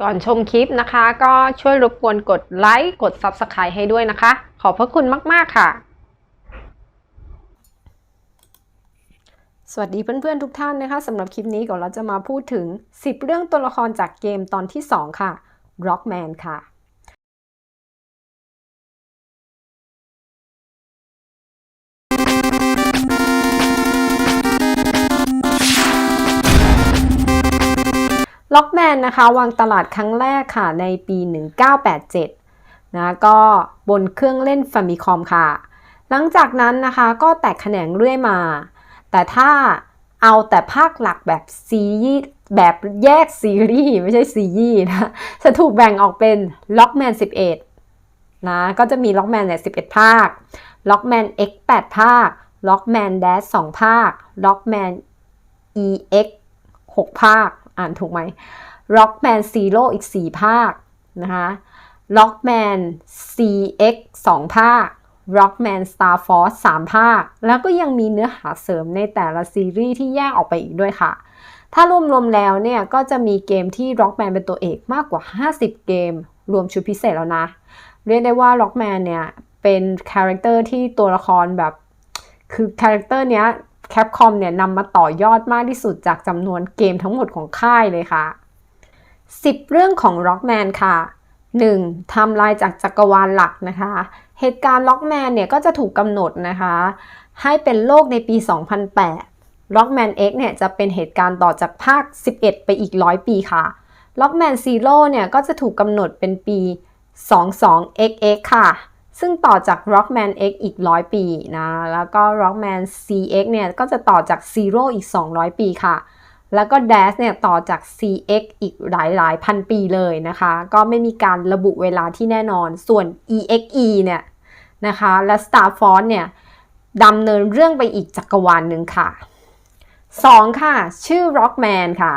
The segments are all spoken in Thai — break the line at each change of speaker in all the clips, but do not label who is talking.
ก่อนชมคลิปนะคะ ก็ช่วยรบกวนกดไลค์กด Subscribe ให้ด้วยนะคะ ขอบพระคุณมาก ๆ ค่ะ สวัสดีเพื่อน ๆ ทุกท่านนะคะสำหรับคลิปนี้ก่อนเราจะมาพูดถึง 10 เรื่องตัวละครจากเกมตอนที่ 2 ค่ะ Rockman ค่ะ ล็อกแมนนะคะวางตลาดครั้งแรกค่ะในปี 1987 นะก็บนเครื่องเล่นฟามิคอมค่ะ หลังจากนั้นนะคะก็แตกแขนงเรื่อยมา แต่ถ้าเอาแต่ภาคหลักแบบซีรีส์แบบแยกซีรีส์ไม่ใช่ซีรีส์นะ จะถูกแบ่งออกเป็นล็อกแมน11 นะ ก็จะมีล็อกแมนเนี่ย11 ภาคล็อกแมน X 8 ภาคล็อกแมน Dash 2 ภาคล็อกแมน EX 6 ภาค อ่านถูกไหม Rockman Zero อีก 4 ภาคนะคะ Rockman CX 2 ภาค Rockman Star Force 3 ภาค แล้วก็ยังมีเนื้อหาเสริมในแต่ละซีรีส์ที่แยกออกไปอีกด้วยค่ะ ถ้ารวมๆแล้วเนี่ย ก็จะมีเกมที่ Rockman เป็นตัวเอกมากกว่า 50 เกม รวมชุดพิเศษแล้วนะ เรียกได้ว่า Rockman เนี่ย เป็นคาแรคเตอร์ที่ตัวละครแบบ คือคาแรคเตอร์เนี้ย แคปคอมเนี่ยนำมาต่อยอดมากที่สุดจากจำนวนเกมทั้งหมดของค่ายเลยค่ะ 10 เรื่องของ Rockman ค่ะ 1. ทำลายจากจักรวาลหลักนะคะ เหตุการณ์ Rockman เนี่ยก็จะถูกกำหนดนะคะ ให้เป็นโลกในปี 2008 Rockman X เนี่ยจะเป็นเหตุการณ์ต่อจากภาค 11 ไปอีก 100 ปีค่ะ Rockman Zero เนี่ยก็จะถูกกำหนดเป็นปี 22XX ค่ะ ซึ่งต่อจาก Rockman X อีก 100 ปีนะ แล้วก็ Rockman CX เนี่ยก็จะต่อจาก Zero อีก 200 ปีค่ะ แล้วก็ Dash เนี่ยต่อจาก CX อีกหลายหลายพันปีเลยนะคะ ก็ไม่มีการระบุเวลาที่แน่นอน ส่วน EXE เนี่ยนะคะและ Star Force เนี่ยดำเนินเรื่องไปอีกจักรวาลหนึ่งค่ะ 2 ค่ะ ชื่อ Rockman ค่ะ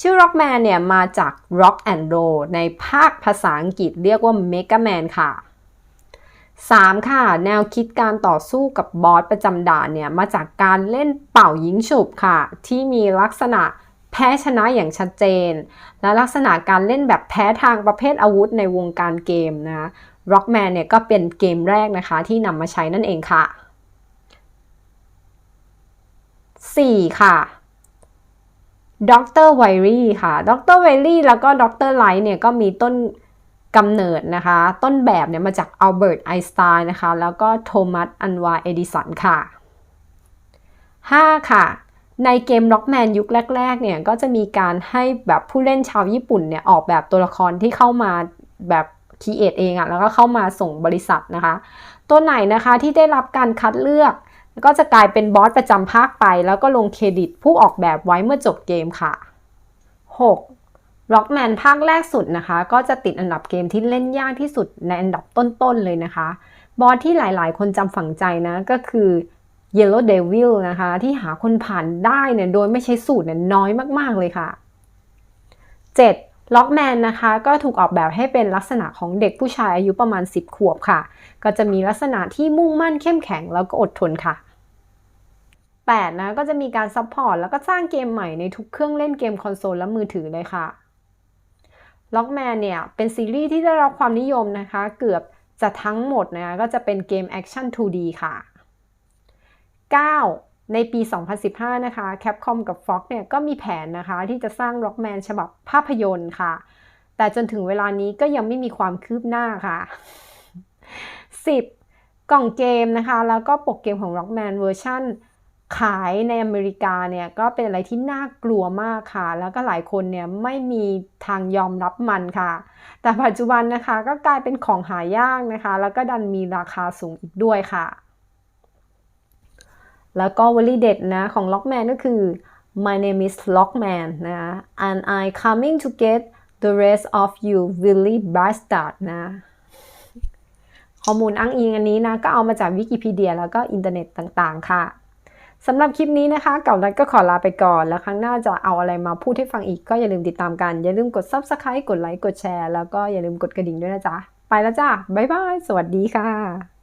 ชื่อ Rockman เนี่ยมาจาก Rock and Roll ในภาคภาษาอังกฤษเรียกว่า Mega Man ค่ะ 3. ค่ะ แนวคิดการต่อสู้กับบอสประจำด่านเนี่ยมาจากการเล่นเป่ายิงฉุบค่ะ ที่มีลักษณะแพ้ชนะอย่างชัดเจน และลักษณะการเล่นแบบแพ้ทางประเภทอาวุธในวงการเกมนะ Rockman เนี่ยก็เป็นเกมแรกนะคะที่นำมาใช้นั่นเองค่ะ 4. ค่ะดรไวรี่ค่ะดรไวรี่แล้วก็ดรไลท์เนี่ยก็มีต้น กำเนิดนะคะ ต้นแบบเนี่ยมาจากอัลเบิร์ตไอน์สไตน์นะคะ แล้วก็โทมัสอันวาเอดิสันค่ะ 5. ค่ะ ในเกม Rockman ยุคแรกๆเนี่ยก็จะมีการให้แบบผู้เล่นชาวญี่ปุ่นเนี่ยออกแบบตัวละครที่เข้ามาแบบคีเอทเองอะแล้วก็เข้ามาส่งบริษัทนะคะ ตัวไหนนะคะที่ได้รับการคัดเลือก ก็จะกลายเป็นบอสประจำภาคไป แล้วก็ลงเครดิตผู้ออกแบบไว้เมื่อจบเกมค่ะ 6. Rockman ภาคแรกสุดนะคะ ก็จะติดอันดับเกมที่เล่นยากที่สุดในอันดับต้นๆเลยนะคะ บอสที่หลายๆ คนจำฝังใจนะก็คือ Yellow Devil นะคะ ที่หาคนผ่านได้เนี่ยโดยไม่ใช้สูตรเนี่ยน้อยมากๆเลยค่ะ 7. Rockman นะคะ ก็ถูกออกแบบให้เป็นลักษณะของเด็กผู้ชายอายุประมาณ 10 ขวบค่ะ ก็จะมีลักษณะที่มุ่งมั่นเข้มแข็งแล้วก็อดทนค่ะ 8. นะก็จะมีการซัพพอร์ตแล้วก็สร้างเกมใหม่ในทุกเครื่องเล่นเกมคอนโซลและมือถือเลยค่ะ Rockman เนี่ย เป็นซีรีส์ที่ได้รับความนิยมนะคะ เกือบจะทั้งหมดนะะก็จะเป็นเกมแอคชั่น 2D ค่ะ 9. ในปี 2015 นะคะ Capcom กับ Fox เนี่ยก็มีแผนนะคะ ที่จะสร้าง Rockman ฉบับภาพยนตร์ค่ะ แต่จนถึงเวลานี้ก็ยังไม่มีความคืบหน้าค่ะ 10. กล่องเกมนะคะ แล้วก็ปกเกมของ Rockman เวอร์ชั่น ขายในอเมริกาเนี่ยก็เป็นอะไรที่น่ากลัวมากค่ะ แล้วก็หลายคนเนี่ยไม่มีทางยอมรับมันค่ะ แต่ปัจจุบันนะคะก็กลายเป็นของหายากนะคะ แล้วก็ดันมีราคาสูงอีกด้วยค่ะ แล้วก็วลีเด็ดนะของ Lockman ก็คือ My name is Lockman นะ and I coming to get the rest of you Willy Bastard นะ ข้อมูลอ้างอิงอันนี้นะ ก็เอามาจากวิกิพีเดียแล้วก็อินเทอร์เน็ตต่างๆ ค่ะ สำหรับคลิปนี้นะคะเก่านัดก็ขอลาไปก่อน แล้วครั้งหน้าจะเอาอะไรมาพูดให้ฟังอีกก็อย่าลืมติดตามกัน อย่าลืมกด Subscribe กดไลค์กดแชร์ แล้วก็อย่าลืมกดกระดิ่งด้วยนะจ๊ะ ไปแล้วจ้าบ๊ายบาย สวัสดีค่ะ